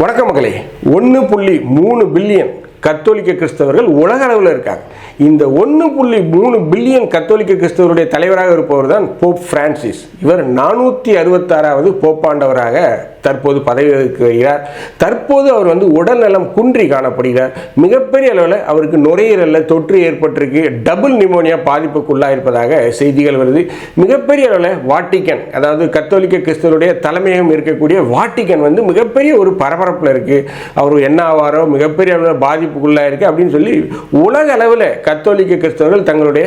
வணக்க மக்களே. ஒன்று புள்ளி மூணு பில்லியன் கத்தோலிக்க கிறிஸ்தவர்கள் உலக அளவில் இருக்காங்க. இந்த ஒன்று புள்ளி மூணு பில்லியன் கத்தோலிக்க கிறிஸ்தவருடைய தலைவராக இருப்பவர் தான் போப் பிரான்சிஸ். இவர் நானூற்றி அறுபத்தாறாவது போப்பாண்டவராக தற்போது பதவி வகிக்கிறார் தற்போது அவர் வந்து உடல்நலம் குன்றி காணப்படுகிறார். மிகப்பெரிய அளவில் அவருக்கு நுரையீரலில் தொற்று ஏற்பட்டிருக்கு. டபுள் நிமோனியா பாதிப்புக்குள்ளாக இருப்பதாக செய்திகள் வருது. மிகப்பெரிய அளவில் வாட்டிக்கன் அதாவது கத்தோலிக்க கிறிஸ்தவருடைய தலைமையகம் இருக்கக்கூடிய வாட்டிக்கன் வந்து மிகப்பெரிய ஒரு பரபரப்பில் இருக்குது அவர் என்ன ஆவாரோ மிகப்பெரிய அளவில் பாதிப்பு இருக்குது அப்படின்னு சொல்லி உலக அளவில் கத்தோலிக்க கிறிஸ்தவர்கள் தங்களுடைய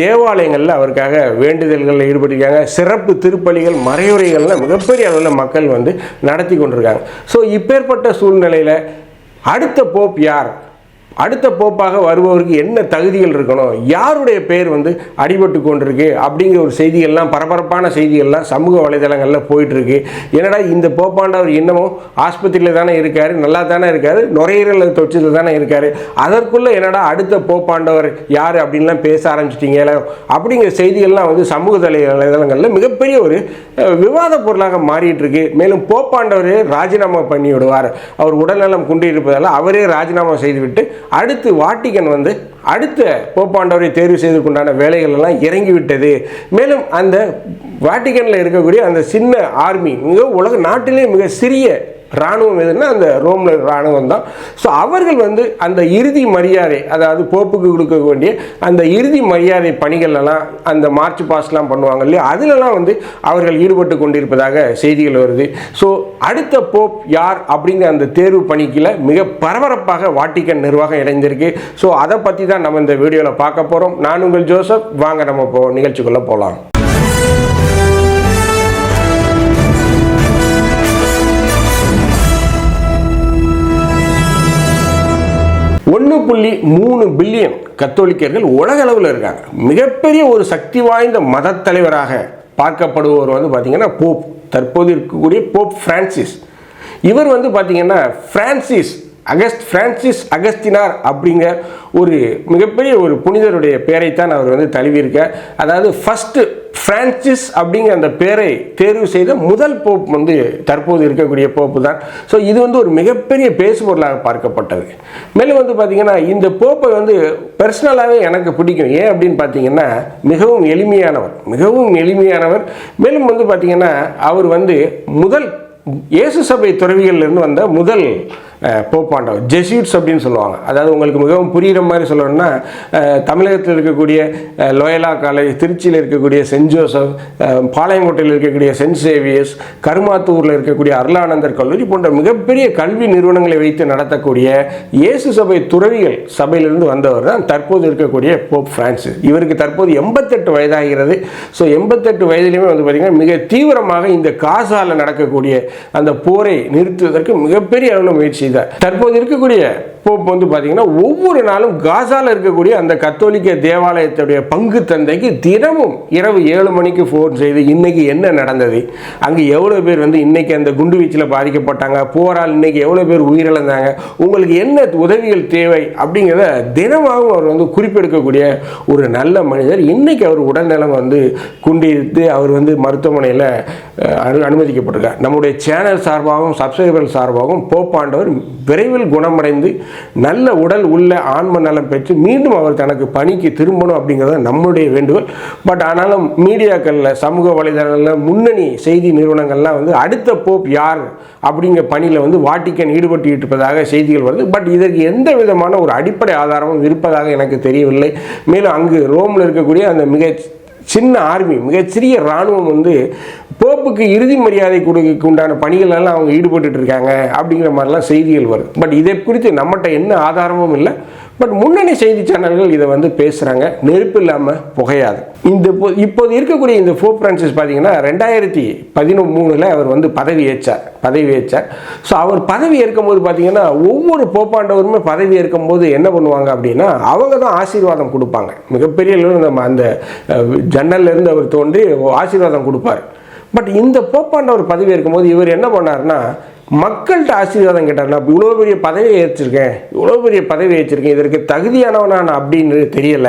தேவாலயங்களில் அவருக்காக வேண்டுதல்களில் ஈடுபட்டிருக்காங்க. சிறப்பு திருப்பலிகள் மறையுறைகள்லாம் மிகப்பெரிய அளவில் மக்கள் வந்து நடத்தி கொண்டிருக்காங்க. ஸோ இப்பேற்பட்ட சூழ்நிலையில் அடுத்த போப் யார்? அடுத்த போப்பாக வருபவருக்கு என்ன தகுதிகள் இருக்கணும்? யாருடைய பேர் வந்து அடிபட்டு கொண்டிருக்கு? அப்படிங்கிற ஒரு செய்திகள்லாம் பரபரப்பான செய்திகள்லாம் சமூக வலைதளங்களில் போயிட்டுருக்கு. என்னடா இந்த போப்பாண்டவர் இன்னமும் ஆஸ்பத்திரியில் தானே இருக்கார் நல்லா தானே இருக்கார் நுரையீரல் தொற்றில் தானே இருக்கார் அதற்குள்ளே என்னடா அடுத்த போப்பாண்டவர் யார் அப்படின்லாம் பேச ஆரம்பிச்சிட்டீங்களா அப்படிங்கிற செய்திகள்லாம் வந்து சமூக தலை வலைதளங்களில் மிகப்பெரிய ஒரு விவாத பொருளாக மாறிட்டுருக்கு. மேலும் போப்பாண்டவரே ராஜினாமா பண்ணி விடுவார் அவர் உடல்நலம் குன்றியிருப்பதால் அவரே ராஜினாமா செய்துவிட்டு அடுத்து வாட்டிகன் வந்து அடுத்த போப்பாண்டவரை தேர்வு செய்வதற்குண்டான வேலைகள் எல்லாம் இறங்கிவிட்டது. மேலும் அந்த வாட்டிகனில் இருக்கக்கூடிய அந்த சின்ன ஆர்மி மிக உலக நாட்டிலே மிக சிறிய இராணுவம் எதுன்னா அந்த ரோமில் இராணுவம் தான். ஸோ அவர்கள் வந்து அந்த இறுதி மரியாதை அதாவது போப்புக்கு கொடுக்க வேண்டிய அந்த இறுதி மரியாதை பணிகள்லாம் அந்த மார்ச் பாஸ்ட்லாம் பண்ணுவாங்க இல்லையா? அதிலலாம் வந்து அவர்கள் ஈடுபட்டு கொண்டிருப்பதாக செய்திகள் வருது. ஸோ அடுத்த போப் யார் அப்படிங்கிற அந்த தேர்வு பணிக்கில் மிக பரபரப்பாக வாட்டிக்கன் நிர்வாகம் இணைந்திருக்கு. ஸோ அதை பற்றி தான் நம்ம இந்த வீடியோவில் பார்க்க போகிறோம் நான் உங்கள் ஜோசப். வாங்க நம்ம போ நிகழ்ச்சிக்குள்ளே போகலாம் ஒன்று புள்ளி மூணு பில்லியன் கத்தோலிக்கர்கள் உலக அளவில் இருக்காங்க. மிகப்பெரிய ஒரு சக்தி வாய்ந்த மதத்தலைவராக பார்க்கப்படுபவர் வந்து பார்த்தீங்கன்னா போப் தற்போது இருக்கக்கூடிய போப் பிரான்சிஸ். இவர் வந்து பார்த்தீங்கன்னா பிரான்சிஸ் அகஸ்ட் பிரான்சிஸ் அகஸ்தினார் அப்படிங்கிற ஒரு மிகப்பெரிய ஒரு புனிதருடைய பெயரைத்தான் அவர் வந்து தழுவியிருக்கார். அதாவது ஃபஸ்ட்டு பிரான்சிஸ் அப்படிங்கிற அந்த பேரை தேர்வு செய்த முதல் போப் வந்து தற்போது இருக்கக்கூடிய போப்பு தான். ஸோ இது வந்து ஒரு மிகப்பெரிய பேசுபொருளாக பார்க்கப்பட்டது. மேலும் வந்து பார்த்திங்கன்னா இந்த போப்பை வந்து பர்சனலாகவே எனக்கு பிடிக்கும். ஏன் அப்படின்னு பார்த்தீங்கன்னா மிகவும் எளிமையானவர். மிகவும் எளிமையானவர். மேலும் வந்து பார்த்திங்கன்னா அவர் வந்து முதல் இயேசு சபை துறவிகள்லேருந்து வந்த முதல் போப்பாண்டவர் ஜெஸ்யூட்ஸ் அப்படின்னு சொல்லுவாங்க. அதாவது உங்களுக்கு மிகவும் புரிகிற மாதிரி சொல்லணும்னா தமிழகத்தில் இருக்கக்கூடிய லோயலா காலேஜ் திருச்சியில் இருக்கக்கூடிய சென்ட் ஜோசப் பாளையங்கோட்டையில் இருக்கக்கூடிய சென்ட் சேவியர்ஸ் கருமாத்தூரில் இருக்கக்கூடிய அருளானந்தர் கல்லூரி போன்ற மிகப்பெரிய கல்வி நிறுவனங்களை வைத்து நடத்தக்கூடிய இயேசு சபை துறவிகள் சபையிலிருந்து வந்தவர் தான் தற்போது இருக்கக்கூடிய போப் பிரான்சிஸ். இவருக்கு தற்போது எண்பத்தெட்டு வயதாகிறது. ஸோ எண்பத்தெட்டு வயதிலுமே வந்து பார்த்திங்கன்னா மிக தீவிரமாக இந்த காசால நடக்கக்கூடிய அந்த போரை நிறுத்துவதற்கு மிகப்பெரிய அளவில் முயற்சி தற்போது இருக்கக்கூடிய போப் வந்து பார்த்தீங்கன்னா ஒவ்வொரு நாளும் காசாவில் இருக்கக்கூடிய அந்த கத்தோலிக்க தேவாலயத்துடைய பங்கு தந்தைக்கு தினமும் இரவு ஏழு மணிக்கு ஃபோன் செய்து இன்னைக்கு என்ன நடந்தது? அங்கே எவ்வளோ பேர் வந்து இன்னைக்கு அந்த குண்டு வீச்சில் பாதிக்கப்பட்டாங்க? போரால் இன்னைக்கு எவ்வளோ பேர் உயிரிழந்தாங்க? உங்களுக்கு என்ன உதவிகள் தேவை? அப்படிங்கிறத தினமாகவும் அவர் வந்து குறிப்பெடுக்கக்கூடிய ஒரு நல்ல மனிதர். இன்னைக்கு அவர் உடல்நலம் வந்து குண்டித்து அவர் வந்து மருத்துவமனையில் அனு அனுமதிக்கப்பட்டிருக்கார். நம்முடைய சேனல் சார்பாகவும் சப்ஸ்கிரைபர் சார்பாகவும் போப்பாண்டவர் விரைவில் குணமடைந்து நல்ல உடல் உள்ள ஆன்ம நலம் பெற்று மீண்டும் அவர் தனக்கு பணிக்கு திரும்பணும் அப்படிங்கிறது நம்முடைய வேண்டுகோள். பட் ஆனாலும் மீடியாக்களில் சமூக வலைதளங்களில் முன்னணி செய்தி நிறுவனங்கள்லாம் வந்து அடுத்த போப் யார் அப்படிங்கிற பணியில் வந்து வாட்டிக்கன் ஈடுபட்டு இருப்பதாக செய்திகள் வருது. பட் இதற்கு எந்த விதமான ஒரு அடிப்படை ஆதாரமும் இருப்பதாக எனக்கு தெரியவில்லை. மேலும் அங்கு ரோமில் இருக்கக்கூடிய அந்த மிக சின்ன ஆர்மி மிகச்சிறிய இராணுவம் வந்து போப்புக்கு இறுதி மரியாதை கொடுக்க உண்டான பணிகளெல்லாம் அவங்க ஈடுபட்டு இருக்காங்க அப்படிங்கிற மாதிரிலாம் செய்திகள் வரும். பட் இதை குறித்து நம்மகிட்ட என்ன ஆதாரமும் இல்லை. பட் முன்னணி செய்தி சேனல்கள் இதை வந்து பேசுகிறாங்க நெருப்பு இல்லாமல் புகையாது. இந்த இப்போது இருக்கக்கூடிய இந்த போப் பிரான்சிஸ் பார்த்தீங்கன்னா ரெண்டாயிரத்தி பதினொன்றில் அவர் வந்து பதவி ஏற்றார். பதவி ஏற்றார். ஸோ அவர் பதவி ஏற்கும்போது பார்த்தீங்கன்னா ஒவ்வொரு போப்பாண்டவருமே பதவி ஏற்கும்போது என்ன பண்ணுவாங்க அப்படின்னா அவங்க தான் ஆசீர்வாதம் கொடுப்பாங்க. மிகப்பெரிய அளவில் நம்ம அந்த ஜன்னல்லேருந்து ஜன்னல்ல இருந்து அவர் தோன்றி ஆசீர்வாதம் கொடுப்பார். பட் இந்த போப்பாண்டவர் பதவி இருக்கும்போது இவர் என்ன பண்ணாருன்னா மக்கள்கிட்ட ஆசீர்வாதம் கேட்டார் நான் இவ்வளோ பெரிய பதவியை ஏற்றிருக்கேன் இவ்வளோ பெரிய பதவி ஏற்றிருக்கேன் இதற்கு தகுதியானவனா நான் அப்படின்னு தெரியல.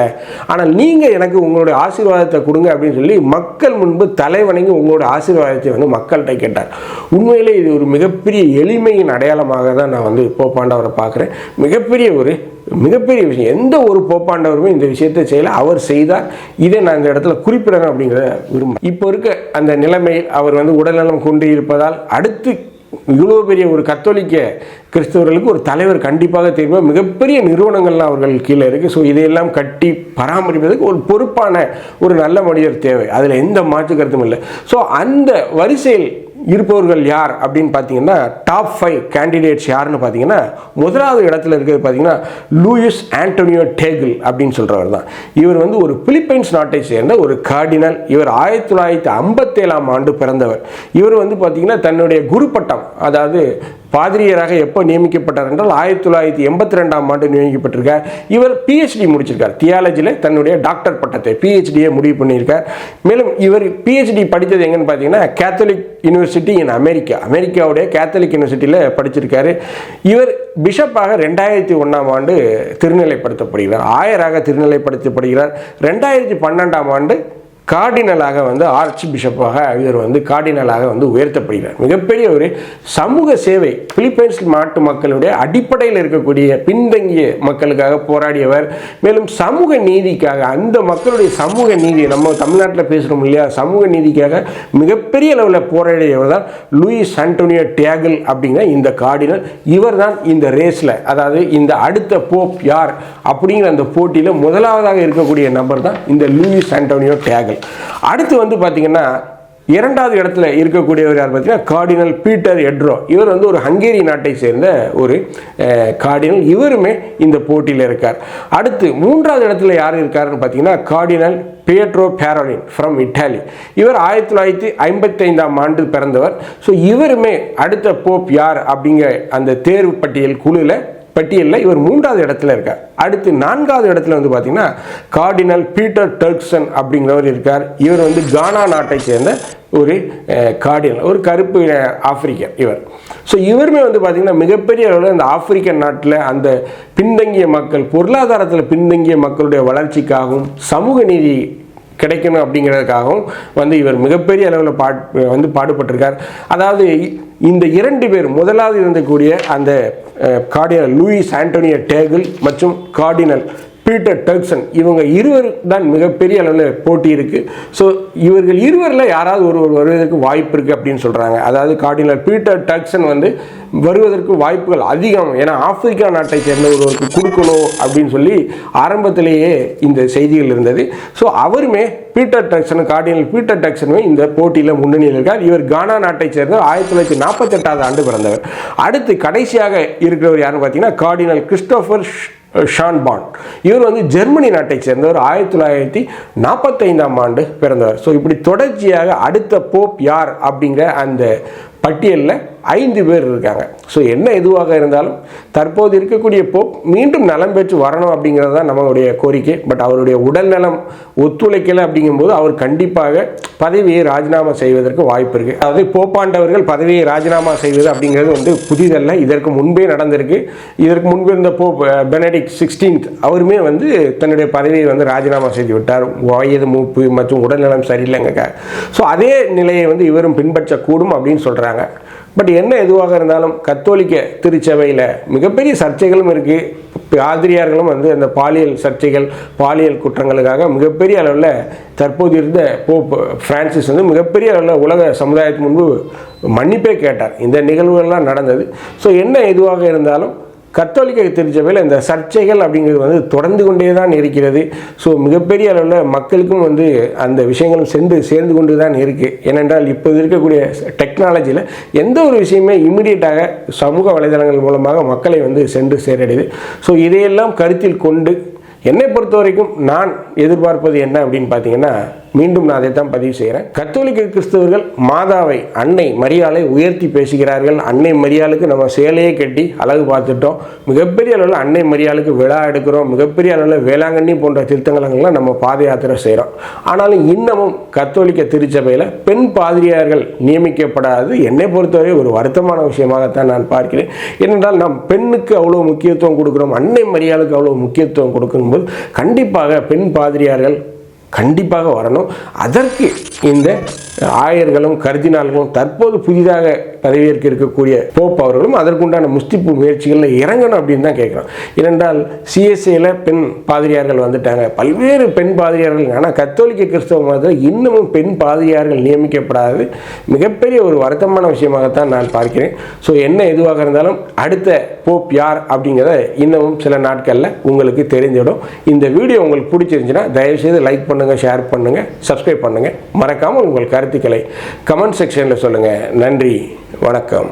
ஆனால் நீங்கள் எனக்கு உங்களுடைய ஆசீர்வாதத்தை கொடுங்க அப்படின்னு சொல்லி மக்கள் முன்பு தலைவணங்கி உங்களுடைய ஆசீர்வாதத்தை வந்து மக்கள்கிட்ட கேட்டார். உண்மையிலே இது ஒரு மிகப்பெரிய எளிமையின் அடையாளமாக தான் நான் வந்து போப்பாண்டவரை பார்க்குறேன். மிகப்பெரிய ஒரு மிகப்பெரிய விஷயம். எந்த ஒரு போப்பாண்டவருமே இந்த விஷயத்தை செய்யல. அவர் செய்தார். இதை நான் இந்த இடத்துல குறிப்பிடணும் அப்படிங்கிறத விரும்ப இப்போ இருக்க அந்த நிலைமை அவர் வந்து உடல்நலம் கொண்டு இருப்பதால் அடுத்து இவ்வளோ பெரிய ஒரு கத்தோலிக்க கிறிஸ்தவர்களுக்கு ஒரு தலைவர் கண்டிப்பாக தெரியும்? மிகப்பெரிய நிறுவனங்கள்லாம் அவர்கள் கீழே இருக்குது ஸோ இதையெல்லாம் கட்டி பராமரிப்பதற்கு ஒரு பொறுப்பான ஒரு நல்ல மனிதர் தேவை. அதில் எந்த மாற்று கருத்தும் இல்லை. ஸோ அந்த வரிசையில் இருப்பவர்கள் யார் அப்படின்னு பார்த்தீங்கன்னா டாப் ஃபைவ் கேண்டிடேட்ஸ் யாருன்னு பார்த்தீங்கன்னா முதலாவது இடத்துல இருக்கிறது பார்த்தீங்கன்னா லூயிஸ் ஆண்டோனியோ டேகிள் அப்படின்னு சொல்கிறவர் தான். இவர் வந்து ஒரு பிலிப்பைன்ஸ் நாட்டை சேர்ந்த ஒரு கார்டினல் இவர் ஆயிரத்தி தொள்ளாயிரத்தி ஐம்பத்தேழாம் ஆண்டு பிறந்தவர். இவர் வந்து பார்த்தீங்கன்னா தன்னுடைய குரு பட்டம் அதாவது பாதிரியராக எப்போ நியமிக்கப்பட்டார் என்றால் ஆயிரத்தி தொள்ளாயிரத்தி எண்பத்தி ரெண்டாம் ஆண்டு நியமிக்கப்பட்டிருக்கார். இவர் பிஹெச்டி முடிச்சிருக்கார். தியாலஜியில் தன்னுடைய டாக்டர் பட்டத்தை பிஹெச்டியை முடிவு பண்ணியிருக்கார். மேலும் இவர் பிஹெச்டி படித்தது எங்கன்னு பார்த்தீங்கன்னா கேத்தலிக் யூனிவர்சிட்டி இன் அமெரிக்கா அமெரிக்காவுடைய கேத்தலிக் யூனிவர்சிட்டியில் படிச்சிருக்காரு. இவர் பிஷப்பாக ரெண்டாயிரத்தி ஒன்றாம் ஆண்டு திருநிலைப்படுத்தப்படுகிறார். ஆயராக திருநிலைப்படுத்தப்படுகிறார். ரெண்டாயிரத்தி பன்னெண்டாம் ஆண்டு கார்டினலாக வந்து ஆர்ச் பிஷப்பாக இவர் வந்து கார்டினலாக வந்து உயர்த்தப்படுகிறார். மிகப்பெரிய ஒரு சமூக சேவை பிலிப்பைன்ஸ் நாட்டு மக்களுடைய அடிப்படையில் இருக்கக்கூடிய பின்தங்கிய மக்களுக்காக போராடியவர். மேலும் சமூக நீதிக்காக அந்த மக்களுடைய சமூக நீதி நம்ம தமிழ்நாட்டில் பேசுகிறோம் இல்லையா? சமூக நீதிக்காக மிகப்பெரிய அளவில் போராடியவர் தான் லூயிஸ் ஆண்டோனியோ டேகல் அப்படிங்கிற இந்த கார்டினல். இவர் தான் இந்த ரேஸில் அதாவது இந்த அடுத்த போப் யார் அப்படிங்கிற அந்த போட்டியில் முதலாவதாக இருக்கக்கூடிய நபர் தான் இந்த லூயிஸ் ஆண்டோனியோ டேகல் அடுத்து வந்து பார்த்தீங்கன்னா இரண்டாவது இடத்துல இருக்கக்கூடியவர் யார் பார்த்தீங்கன்னா கார்டினல் பீட்டர் எட்ரோ. இவர் வந்து ஒரு ஹங்கேரி நாட்டை சேர்ந்த ஒரு கார்டினல். இவருமே இந்த போட்டியில் இருக்கார். அடுத்து மூன்றாவது இடத்துல யார் இருக்காருன்னு பார்த்தீங்கன்னா cardinal Pietro Parolin from Italy இவர் ஆயிரத்தி தொள்ளாயிரத்தி ஐம்பத்தைந்தாம் ஆண்டு பிறந்தவர். ஸோ இவருமே அடுத்த போப் யார் அப்படிங்கிற அந்த தேர்வு பட்டியல் குழுவில் பட்டியலில் இவர் மூன்றாவது இடத்துல இருக்கார். அடுத்து நான்காவது இடத்துல வந்து பார்த்தீங்கன்னா கார்டினல் பீட்டர் டர்க்சன் அப்படிங்கிறவர் இருக்கார். இவர் வந்து கானா நாட்டை சேர்ந்த ஒரு கார்டினல் ஒரு கருப்பு ஆப்பிரிக்கர் இவர். ஸோ இவருமே வந்து பார்த்தீங்கன்னா மிகப்பெரிய அளவில் அந்த ஆப்பிரிக்க நாட்டில் அந்த பின்தங்கிய மக்கள் பொருளாதாரத்தில் பின்தங்கிய மக்களுடைய வளர்ச்சிக்காகவும் சமூக நீதி கிடைக்கணும் அப்படிங்கிறதுக்காகவும் வந்து இவர் மிகப்பெரிய அளவில் பாட் வந்து பாடுபட்டிருக்கார். அதாவது இந்த இரண்டு பேர் முதலாவது இருந்தக்கூடிய அந்த கார்டினல் லூயிஸ் ஆண்டோனியோ டேகிள் மற்றும் கார்டினல் பீட்டர் டர்க்சன் இவங்க இருவர் தான் மிகப்பெரிய அளவில் போட்டி இருக்குது ஸோ இவர்கள் இருவரில் யாராவது ஒருவர் வருவதற்கு வாய்ப்பு இருக்குது அப்படின்னு சொல்கிறாங்க அதாவது கார்டினல் பீட்டர் டர்க்சன் வந்து வருவதற்கு வாய்ப்புகள் அதிகம். ஏன்னா ஆப்பிரிக்கா நாட்டை சேர்ந்த ஒருவருக்கு கொடுக்கணும் அப்படின்னு சொல்லி ஆரம்பத்திலேயே இந்த செய்திகள் இருந்தது. ஸோ அவருமே பீட்டர் டக்சன் கார்டினல் பீட்டர் டக்சனுமே இந்த போட்டியில் முன்னணியில் இருக்கார். இவர் கானா நாட்டை சேர்ந்த ஆயிரத்தி தொள்ளாயிரத்தி நாற்பத்தெட்டாவது ஆண்டு பிறந்தவர். அடுத்து கடைசியாக இருக்கிறவர் யாருன்னு பார்த்தீங்கன்னா கார்டினல் கிறிஸ்டோஃபர் ஷான் பாண்ட் இவர் வந்து ஜெர்மனி நாட்டை சேர்ந்தவர். ஆயிரத்தி தொள்ளாயிரத்தி நாற்பத்தைந்தாம் ஆண்டு பிறந்தவர். ஸோ இப்படி தொடர்ச்சியாக அடுத்த போப் யார் அப்படிங்கிற அந்த பட்டியலில் ஐந்து பேர் இருக்காங்க. ஸோ என்ன எதுவாக இருந்தாலும் தற்போது இருக்கக்கூடிய போப் மீண்டும் நலம் பெற்று வரணும் அப்படிங்கிறது தான் நம்மளுடைய கோரிக்கை. பட் அவருடைய உடல் நலம் ஒத்துழைக்கலை அப்படிங்கும்போது அவர் கண்டிப்பாக பதவியை ராஜினாமா செய்வதற்கு வாய்ப்பு இருக்குது அதாவது போப்பாண்டவர்கள் பதவியை ராஜினாமா செய்வது அப்படிங்கிறது வந்து புதிதல்ல. இதற்கு முன்பே நடந்திருக்கு. இதற்கு முன்பு இருந்த போப் பெனடிக் சிக்ஸ்டீன்த் அவருமே வந்து தன்னுடைய பதவியை வந்து ராஜினாமா செய்து விட்டார். வயது மூப்பு மற்றும் உடல்நலம் சரியில்லைங்க ஸோ அதே நிலையை வந்து இவரும் பின்பற்றக்கூடும் அப்படின்னு சொல்கிறாங்க பட் என்ன எதுவாக இருந்தாலும் கத்தோலிக்க திருச்சபையில் மிகப்பெரிய சர்ச்சைகளும் இருக்குது பாதிரியார்களும் வந்து அந்த பாலியல் சர்ச்சைகள் பாலியல் குற்றங்களுக்காக மிகப்பெரிய அளவில் தற்போது இருந்த போப் ஃப்ரான்சிஸ் வந்து மிகப்பெரிய அளவில் உலக சமுதாயத்துக்கு முன்பு மன்னிப்பே கேட்டார். இந்த நிகழ்வுகள்லாம் நடந்தது. ஸோ என்ன எதுவாக இருந்தாலும் கத்தோலிக்க திருச்சபையில் இந்த சர்ச்சைகள் அப்படிங்கிறது வந்து தொடர்ந்து கொண்டே தான் இருக்கிறது. ஸோ மிகப்பெரிய அளவில் மக்களுக்கும் வந்து அந்த விஷயங்களும் சென்று சேர்ந்து கொண்டு தான் இருக்குது ஏனென்றால் இப்போது இருக்கக்கூடிய டெக்னாலஜியில் எந்த ஒரு விஷயமே இமிடியட்டாக சமூக வலைதளங்கள் மூலமாக மக்களை வந்து சென்று சேரடையுது. ஸோ இதையெல்லாம் கருத்தில் கொண்டு என்னை பொறுத்த வரைக்கும் நான் எதிர்பார்ப்பது என்ன அப்படின்னு பார்த்தீங்கன்னா மீண்டும் நான் அதை தான் பதிவு செய்கிறேன். கத்தோலிக்க கிறிஸ்தவர்கள் மாதாவை அன்னை மரியாதை உயர்த்தி பேசுகிறார்கள். அன்னை மரியாளுக்கு நம்ம சேலையே கட்டி அழகு பார்த்துட்டோம். மிகப்பெரிய அளவில் அன்னை மரியாளுக்கு விழா எடுக்கிறோம். மிகப்பெரிய அளவில் வேளாங்கண்ணி போன்ற திருத்தங்கலங்கள்லாம் நம்ம பாத யாத்திரை செய்கிறோம். ஆனாலும் இன்னமும் கத்தோலிக்க திருச்சபையில் பெண் பாதிரியார்கள் நியமிக்கப்படாது. என்னை பொறுத்தவரை ஒரு வருத்தமான விஷயமாகத்தான் நான் பார்க்கிறேன். ஏனென்றால் நாம் பெண்ணுக்கு அவ்வளோ முக்கியத்துவம் கொடுக்குறோம். அன்னை மரியாளுக்கு அவ்வளோ முக்கியத்துவம் கொடுக்கும்போது கண்டிப்பாக பெண் பாதிரியார்கள் கண்டிப்பாக வரணும். அதற்கு இந்த ஆயர்களும் கர்தினால்களும் தற்போது புதிதாக பதவியேற்க இருக்கக்கூடிய போப் அவர்களும் அதற்குண்டான முஸ்திப்பு முயற்சிகளில் இறங்கணும் அப்படின்னு தான் கேட்குறோம். ஏனென்றால் சிஎஸ்ஏல பெண் பாதிரியார்கள் வந்துட்டாங்க. பல்வேறு பெண் பாதிரியார்கள் ஆனால் கத்தோலிக்க கிறிஸ்தவ மதத்தில் இன்னமும் பெண் பாதிரியார்கள் நியமிக்கப்படாது மிகப்பெரிய ஒரு வருத்தமான விஷயமாகத்தான் நான் பார்க்கிறேன். ஸோ என்ன எதுவாக இருந்தாலும் அடுத்த போப் யார் அப்படிங்கிறத இன்னமும் சில நாட்களில் உங்களுக்கு தெரிஞ்சிடும் இந்த வீடியோ உங்களுக்கு பிடிச்சிருந்துச்சுன்னா தயவுசெய்து லைக் பண்ணுங்கள் ஷேர் பண்ணுங்கள் சப்ஸ்கிரைப் பண்ணுங்கள் மறக்காமல் உங்கள் கருத்துக்களை கமெண்ட் செக்ஷனில் சொல்லுங்கள் நன்றி. வணக்கம்.